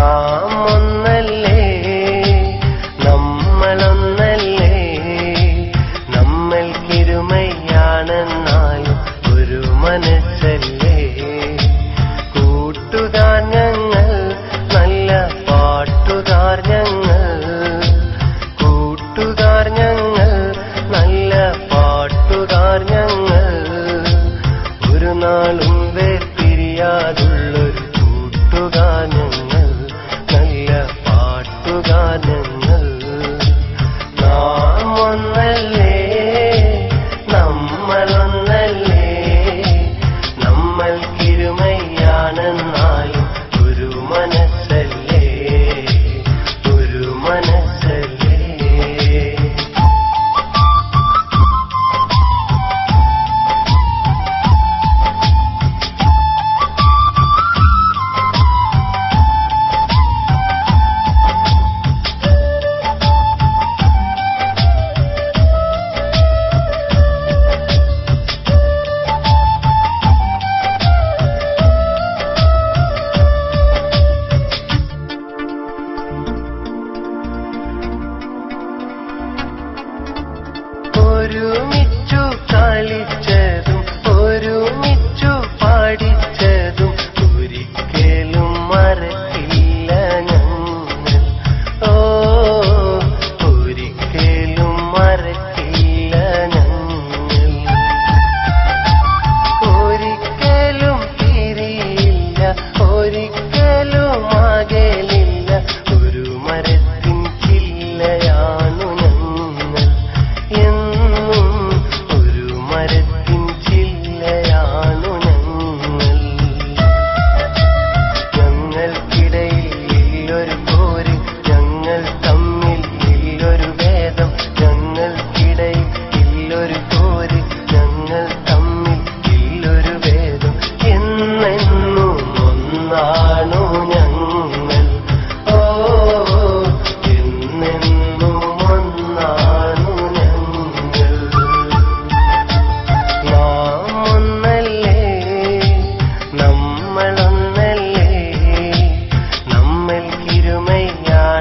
ഒന്നല്ലേ നമ്മളൊന്നല്ലേ? ഒരു മനസ്സല്ലേ? ഒരുമിച്ചു കളിച്ച